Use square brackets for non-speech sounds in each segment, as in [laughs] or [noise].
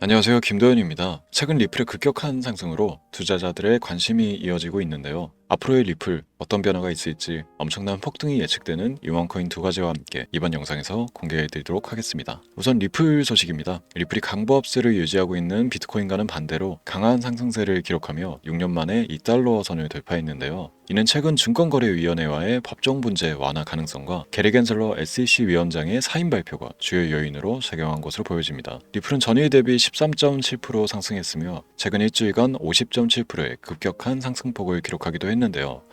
안녕하세요. 김도현입니다. 최근 리플의 급격한 상승으로 투자자들의 관심이 이어지고 있는데요. 앞으로의 리플 어떤 변화가 있을지 엄청난 폭등이 예측되는 유망코인 두 가지와 함께 이번 영상에서 공개해드리도록 하겠습니다. 우선 리플 소식입니다. 리플이 강보합세를 유지하고 있는 비트코인과는 반대로 강한 상승세를 기록하며 6년 만에 2달러 선을 돌파했는데요. 이는 최근 증권거래위원회와의 법정 분제 완화 가능성과 게리 겐슬러 SEC 위원장의 사인 발표가 주요 요인으로 작용한 것으로 보여집니다. 리플은 전일 대비 13.7% 상승했으며 최근 일주일간 50.7%의 급격한 상승폭을 기록하기도 했는데요.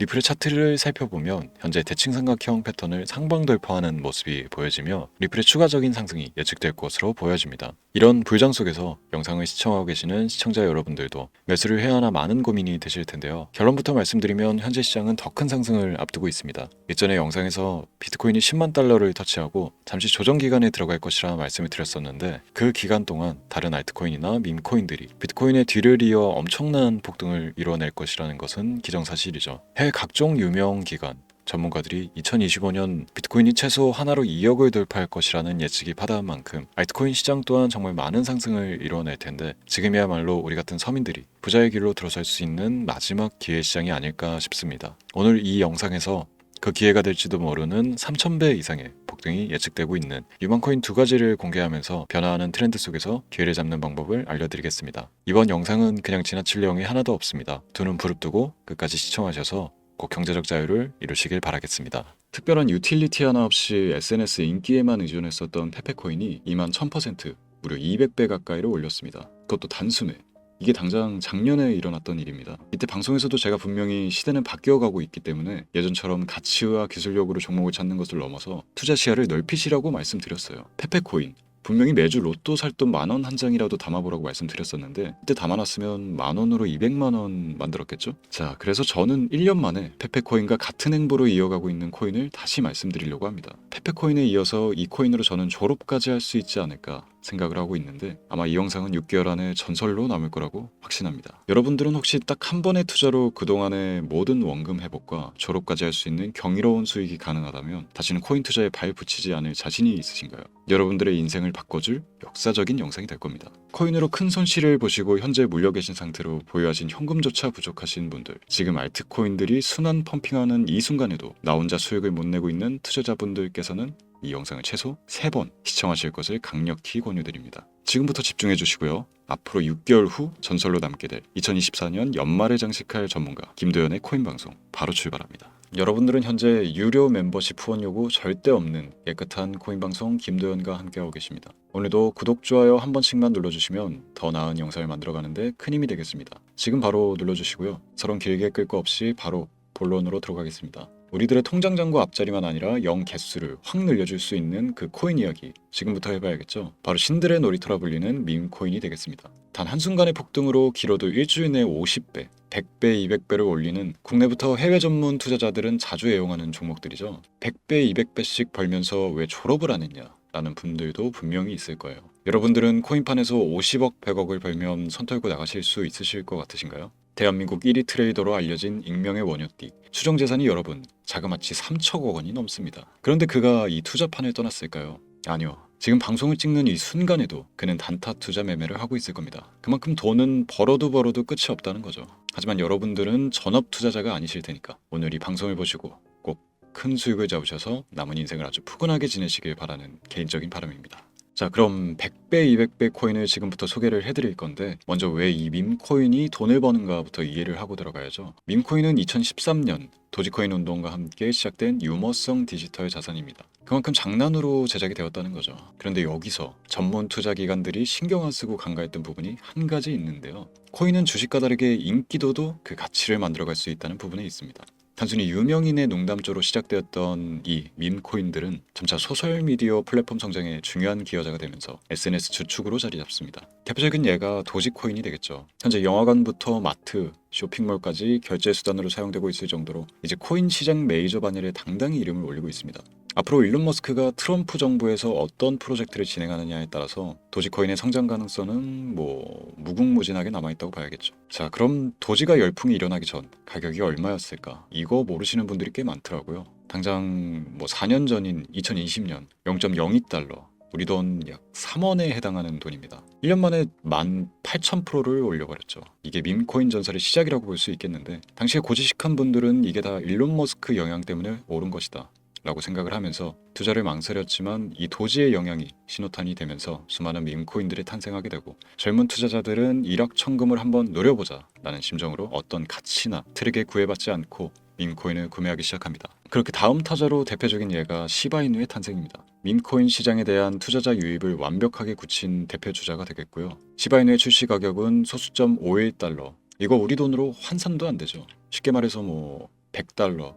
리플의 차트를 살펴보면 현재 대칭 삼각형 패턴을 상방 돌파하는 모습이 보여지며 리플의 추가적인 상승이 예측될 것으로 보여집니다. 이런 불장 속에서 영상을 시청하고 계시는 시청자 여러분들도 매수를 해야 하나 많은 고민이 되실 텐데요. 결론부터 말씀드리면 현재 시장은 더 큰 상승을 앞두고 있습니다. 예전에 영상에서 비트코인이 10만 달러를 터치하고 잠시 조정 기간에 들어갈 것이라 말씀을 드렸었는데 그 기간 동안 다른 알트코인이나 밈코인들이 비트코인의 뒤를 이어 엄청난 폭등을 이뤄낼 것이라는 것은 기정사실 이죠. 해외 각종 유명 기관 전문가들이 2025년 비트코인이 최소 하나로 2억을 돌파할 것이라는 예측이 받아온 만큼 알트코인 시장 또한 정말 많은 상승을 이뤄낼 텐데 지금이야말로 우리 같은 서민들이 부자의 길로 들어설 수 있는 마지막 기회 시장이 아닐까 싶습니다. 오늘 이 영상에서 그 기회가 될지도 모르는 3,000배 이상의 폭등이 예측되고 있는 유망코인 두 가지를 공개하면서 변화하는 트렌드 속에서 기회를 잡는 방법을 알려드리겠습니다. 이번 영상은 그냥 지나칠 내용이 하나도 없습니다. 두 눈 부릅뜨고 끝까지 시청하셔서 꼭 경제적 자유를 이루시길 바라겠습니다. 특별한 유틸리티 하나 없이 SNS 인기에만 의존했었던 페페코인이 2만 1000% 무려 200배 가까이로 올렸습니다. 그것도 단숨에. 이게 당장 작년에 일어났던 일입니다. 이때 방송에서도 제가 분명히 시대는 바뀌어가고 있기 때문에 예전처럼 가치와 기술력으로 종목을 찾는 것을 넘어서 투자 시야를 넓히시라고 말씀드렸어요. 페페코인 분명히 매주 로또 살 돈 만 원 한 장이라도 담아보라고 말씀드렸었는데 그때 담아놨으면 만 원으로 200만 원 만들었겠죠? 자, 그래서 저는 1년 만에 페페코인과 같은 행보로 이어가고 있는 코인을 다시 말씀드리려고 합니다. 페페코인에 이어서 이 코인으로 저는 졸업까지 할 수 있지 않을까 생각을 하고 있는데 아마 이 영상은 6개월 안에 전설로 남을 거라고 확신합니다. 여러분들은 혹시 딱 한 번의 투자로 그동안의 모든 원금 회복과 졸업까지 할 수 있는 경이로운 수익이 가능하다면 다시는 코인 투자에 발 붙이지 않을 자신이 있으신가요? 여러분들의 인생을 바꿔줄 역사적인 영상이 될 겁니다. 코인으로 큰 손실을 보시고 현재 물려 계신 상태로 보유하신 현금조차 부족하신 분들 지금 알트코인들이 순환 펌핑하는 이 순간에도 나 혼자 수익을 못 내고 있는 투자자분들께서는 이 영상을 최소 3번 시청하실 것을 강력히 권유드립니다. 지금부터 집중해 주시고요. 앞으로 6개월 후 전설로 남게 될 2024년 연말에 장식할 전문가 김도현의 코인 방송 바로 출발합니다. 여러분들은 현재 유료 멤버십 후원 요구 절대 없는 깨끗한 코인 방송 김도현과 함께하고 계십니다. 오늘도 구독, 좋아요 한 번씩만 눌러주시면 더 나은 영상을 만들어가는데 큰 힘이 되겠습니다. 지금 바로 눌러주시고요. 서론 길게 끌 거 없이 바로 본론으로 들어가겠습니다. 우리들의 통장 잔고 앞자리만 아니라 영 개수를 확 늘려줄 수 있는 그 코인 이야기 지금부터 해봐야겠죠. 바로 신들의 놀이터라 불리는 밈 코인이 되겠습니다. 단 한순간의 폭등으로 길어도 일주일 내에 50배, 100배, 200배를 올리는 국내부터 해외 전문 투자자들은 자주 애용하는 종목들이죠. 100배, 200배씩 벌면서 왜 졸업을 안 했냐? 라는 분들도 분명히 있을 거예요. 여러분들은 코인판에서 50억, 100억을 벌면 손 털고 나가실 수 있으실 것 같으신가요? 대한민국 1위 트레이더로 알려진 익명의 원효띠 추정 재산이 여러분 자그마치 3천억 원이 넘습니다. 그런데 그가 이 투자판을 떠났을까요? 아니요. 지금 방송을 찍는 이 순간에도 그는 단타 투자 매매를 하고 있을 겁니다. 그만큼 돈은 벌어도 벌어도 끝이 없다는 거죠. 하지만 여러분들은 전업 투자자가 아니실 테니까 오늘 이 방송을 보시고 꼭 큰 수익을 잡으셔서 남은 인생을 아주 푸근하게 지내시길 바라는 개인적인 바람입니다. 자 그럼 100배, 200배 코인을 지금부터 소개를 해드릴 건데 먼저 왜 이 밈코인이 돈을 버는가부터 이해를 하고 들어가야죠. 밈코인은 2013년 도지코인 운동과 함께 시작된 유머성 디지털 자산입니다. 그만큼 장난으로 제작이 되었다는 거죠. 그런데 여기서 전문 투자 기관들이 신경 안 쓰고 간과했던 부분이 한 가지 있는데요. 코인은 주식과 다르게 인기도도 그 가치를 만들어갈 수 있다는 부분에 있습니다. 단순히 유명인의 농담조로 시작되었던 이 밈코인들은 점차 소셜미디어 플랫폼 성장에 중요한 기여자가 되면서 SNS 주축으로 자리 잡습니다. 대표적인 예가 도지코인이 되겠죠. 현재 영화관부터 마트, 쇼핑몰까지 결제 수단으로 사용되고 있을 정도로 이제 코인 시장 메이저 반열에 당당히 이름을 올리고 있습니다. 앞으로 일론 머스크가 트럼프 정부에서 어떤 프로젝트를 진행하느냐에 따라서 도지코인의 성장 가능성은 뭐 무궁무진하게 남아있다고 봐야겠죠. 자, 그럼 도지가 열풍이 일어나기 전 가격이 얼마였을까? 이거 모르시는 분들이 꽤 많더라고요. 당장 뭐 4년 전인 2020년 0.02달러 우리 돈 약 3원에 해당하는 돈입니다. 1년 만에 18,000%를 올려버렸죠. 이게 밈코인 전설의 시작이라고 볼 수 있겠는데 당시에 고지식한 분들은 이게 다 일론 머스크 영향 때문에 오른 것이다. 라고 생각을 하면서 투자를 망설였지만 이 도지의 영향이 신호탄이 되면서 수많은 밈코인들이 탄생하게 되고 젊은 투자자들은 일확천금을 한번 노려보자 라는 심정으로 어떤 가치나 트릭에 구애받지 않고 밈코인을 구매하기 시작합니다. 그렇게 다음 타자로 대표적인 예가 시바이누의 탄생입니다. 밈코인 시장에 대한 투자자 유입을 완벽하게 굳힌 대표 주자가 되겠고요. 시바이누의 출시 가격은 소수점 51달러. 이거 우리 돈으로 환산도 안 되죠. 쉽게 말해서 뭐 100달러.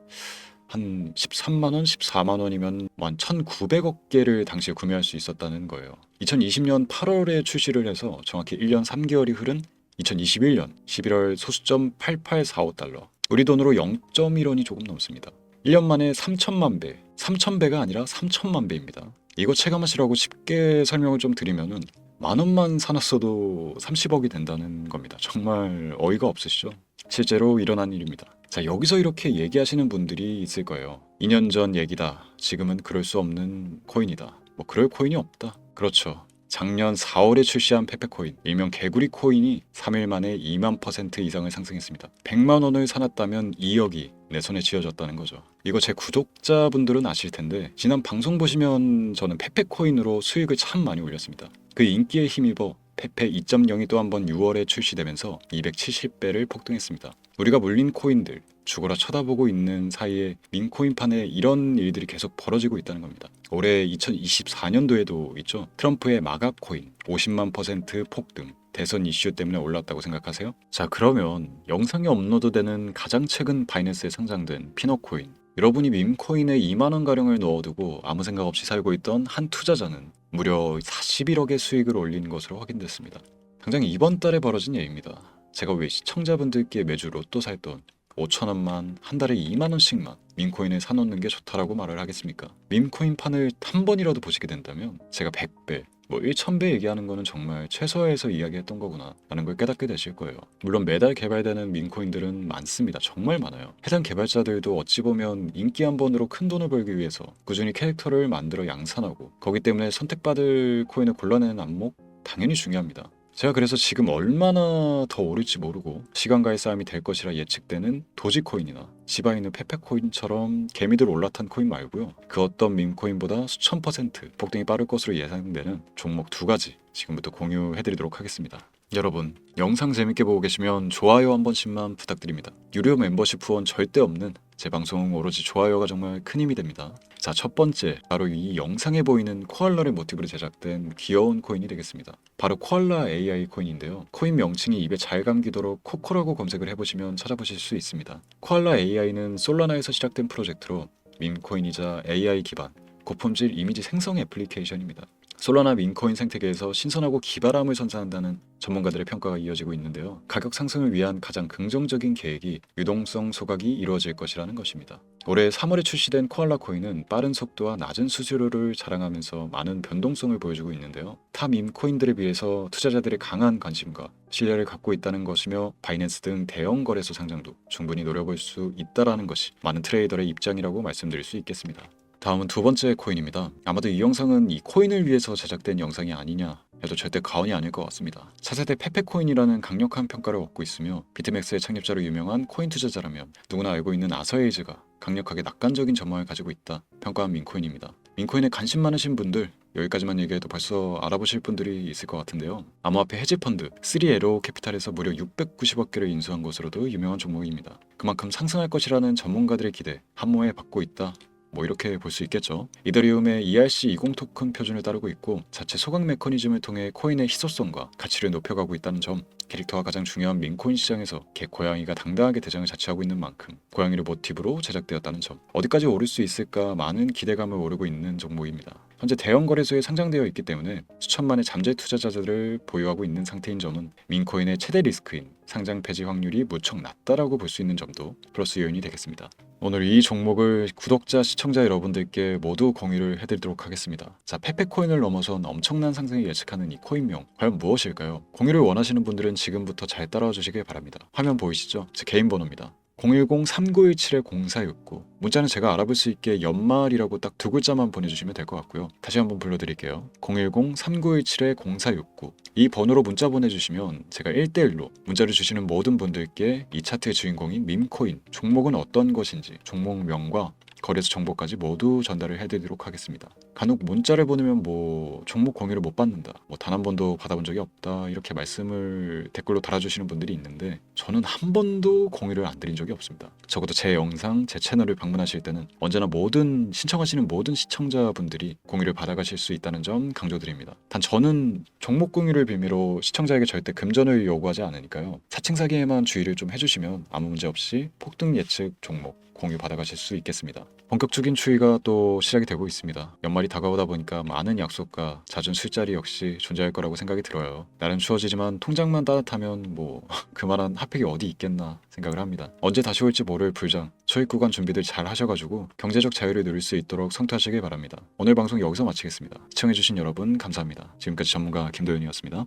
한 13만 원, 14만 원이면 한 1,900억 개를 당시에 구매할 수 있었다는 거예요. 2020년 8월에 출시를 해서 정확히 1년 3개월이 흐른 2021년 11월 소수점 8845달러. 우리 돈으로 0.1원이 조금 넘습니다. 1년 만에 3천만 배, 3천 배가 아니라 3천만 배입니다. 이거 체감하시라고 쉽게 설명을 좀 드리면은 만 원만 사놨어도 30억이 된다는 겁니다. 정말 어이가 없으시죠? 실제로 일어난 일입니다. 자, 여기서 이렇게 얘기하시는 분들이 있을 거예요. 2년 전 얘기다. 지금은 그럴 수 없는 코인이다. 뭐 그럴 코인이 없다. 그렇죠. 작년 4월에 출시한 페페코인, 일명 개구리 코인이 3일 만에 2만 퍼센트 이상을 상승했습니다. 100만 원을 사놨다면 2억이 내 손에 쥐어졌다는 거죠. 이거 제 구독자분들은 아실 텐데 지난 방송 보시면 저는 페페코인으로 수익을 참 많이 올렸습니다. 그 인기에 힘입어 페페 2.0이 또 한 번 6월에 출시되면서 270배를 폭등했습니다. 우리가 물린 코인들 죽어라 쳐다보고 있는 사이에 민코인판에 이런 일들이 계속 벌어지고 있다는 겁니다. 올해 2024년도에도 있죠. 트럼프의 마가 코인 50만 퍼센트 폭등. 대선 이슈 때문에 올랐다고 생각하세요? 자 그러면 영상에 업로드되는 가장 최근 바이낸스에 상장된 피너코인 여러분이 밈코인에 2만원 가량을 넣어두고 아무 생각 없이 살고 있던 한 투자자는 무려 41억의 수익을 올린 것으로 확인됐습니다. 당장 이번 달에 벌어진 예입니다. 제가 왜 시청자분들께 매주 로또 살 돈 5천원만 한 달에 2만원씩만 밈코인을 사놓는 게 좋다라고 말을 하겠습니까? 밈코인 판을 한 번이라도 보시게 된다면 제가 100배, 뭐 1000배 얘기하는 거는 정말 최소화해서 이야기했던 거구나 라는 걸 깨닫게 되실 거예요. 물론 매달 개발되는 밈코인들은 많습니다. 정말 많아요. 해당 개발자들도 어찌 보면 인기 한 번으로 큰 돈을 벌기 위해서 꾸준히 캐릭터를 만들어 양산하고 거기 때문에 선택받을 코인을 골라내는 안목 당연히 중요합니다. 제가 그래서 지금 얼마나 더 오를지 모르고 시간과의 싸움이 될 것이라 예측되는 도지코인이나 시바이누 페페코인처럼 개미들 올라탄 코인 말고요. 그 어떤 밈코인보다 수천 퍼센트 폭등이 빠를 것으로 예상되는 종목 두 가지 지금부터 공유해드리도록 하겠습니다. 여러분 영상 재밌게 보고 계시면 좋아요 한 번씩만 부탁드립니다. 유료 멤버십 후원 절대 없는 제 방송 오로지 좋아요가 정말 큰 힘이 됩니다. 자, 첫 번째 바로 이 영상에 보이는 코알라를 모티브로 제작된 귀여운 코인이 되겠습니다. 바로 코알라 AI 코인인데요. 코인 명칭이 입에 잘 감기도록 코코라고 검색을 해보시면 찾아보실 수 있습니다. 코알라 AI는 솔라나에서 시작된 프로젝트로 밈코인이자 AI 기반 고품질 이미지 생성 애플리케이션입니다. 솔라나 민코인 생태계에서 신선하고 기발함을 선사한다는 전문가들의 평가가 이어지고 있는데요. 가격 상승을 위한 가장 긍정적인 계획이 유동성 소각이 이루어질 것이라는 것입니다. 올해 3월에 출시된 코알라 코인은 빠른 속도와 낮은 수수료를 자랑하면서 많은 변동성을 보여주고 있는데요. 타 밈코인들에 비해서 투자자들의 강한 관심과 신뢰를 갖고 있다는 것이며 바이낸스 등 대형 거래소 상장도 충분히 노려볼 수 있다라는 것이 많은 트레이더의 입장이라고 말씀드릴 수 있겠습니다. 다음은 두 번째 코인입니다. 아마도 이 영상은 이 코인을 위해서 제작된 영상이 아니냐 해도 절대 가언이 아닐 것 같습니다. 차세대 페페코인이라는 강력한 평가를 얻고 있으며 비트맥스의 창립자로 유명한 코인 투자자라면 누구나 알고 있는 아서에이즈가 강력하게 낙관적인 전망을 가지고 있다 평가한 민코인입니다. 민코인에 관심 많으신 분들 여기까지만 얘기해도 벌써 알아보실 분들이 있을 것 같은데요. 암호화폐 헤지펀드 3에로 캐피탈에서 무려 690억 개를 인수한 것으로도 유명한 종목입니다. 그만큼 상승할 것이라는 전문가들의 기대 한모에 받고 있다 뭐 이렇게 볼 수 있겠죠. 이더리움의 ERC20 토큰 표준을 따르고 있고 자체 소각 메커니즘을 통해 코인의 희소성과 가치를 높여가고 있다는 점 캐릭터가 가장 중요한 민코인 시장에서 개 고양이가 당당하게 대장을 자취하고 있는 만큼 고양이를 모티브로 제작되었다는 점 어디까지 오를 수 있을까 많은 기대감을 오르고 있는 종목입니다. 현재 대형 거래소에 상장되어 있기 때문에 수천만의 잠재 투자자들을 보유하고 있는 상태인 점은 민코인의 최대 리스크인 상장 폐지 확률이 무척 낮다라고 볼 수 있는 점도 플러스 요인이 되겠습니다. 오늘 이 종목을 구독자, 시청자 여러분들께 모두 공유를 해드리도록 하겠습니다. 자, 페페코인을 넘어선 엄청난 상승을 예측하는 이 코인명 과연 무엇일까요? 공유를 원하시는 분들은 지금부터 잘 따라와 주시길 바랍니다. 화면 보이시죠? 제 개인 번호입니다. 010-3917-0469 문자는 제가 알아볼 수 있게 연말이라고 딱 두 글자만 보내주시면 될 것 같고요. 다시 한번 불러드릴게요. 010-3917-0469 이 번호로 문자 보내주시면 제가 1대1로 문자를 주시는 모든 분들께 이 차트의 주인공인 밈코인 종목은 어떤 것인지 종목명과 거래소 정보까지 모두 전달을 해드리도록 하겠습니다. 간혹 문자를 보내면 뭐 종목 공유를 못 받는다, 뭐 단 한 번도 받아본 적이 없다 이렇게 말씀을 댓글로 달아주시는 분들이 있는데 저는 한 번도 공유를 안 드린 적이 없습니다. 적어도 제 영상, 제 채널을 방문하실 때는 언제나 모든 신청하시는 모든 시청자분들이 공유를 받아가실 수 있다는 점 강조드립니다. 단 저는 종목 공유를 빌미로 시청자에게 절대 금전을 요구하지 않으니까요. 사칭 사기에만 주의를 좀 해주시면 아무 문제 없이 폭등 예측 종목 공유 받아가실 수 있겠습니다. 본격적인 추위가 또 시작이 되고 있습니다. 연말이 다가오다 보니까 많은 약속과 잦은 술자리 역시 존재할 거라고 생각이 들어요. 날은 추워지지만 통장만 따뜻하면 뭐 [laughs] 그만한 핫팩이 어디 있겠나 생각을 합니다. 언제 다시 올지 모를 불장, 초입 구간 준비들 잘 하셔가지고 경제적 자유를 누릴 수 있도록 성투하시길 바랍니다. 오늘 방송 여기서 마치겠습니다. 시청해주신 여러분 감사합니다. 지금까지 전문가 김도현이었습니다.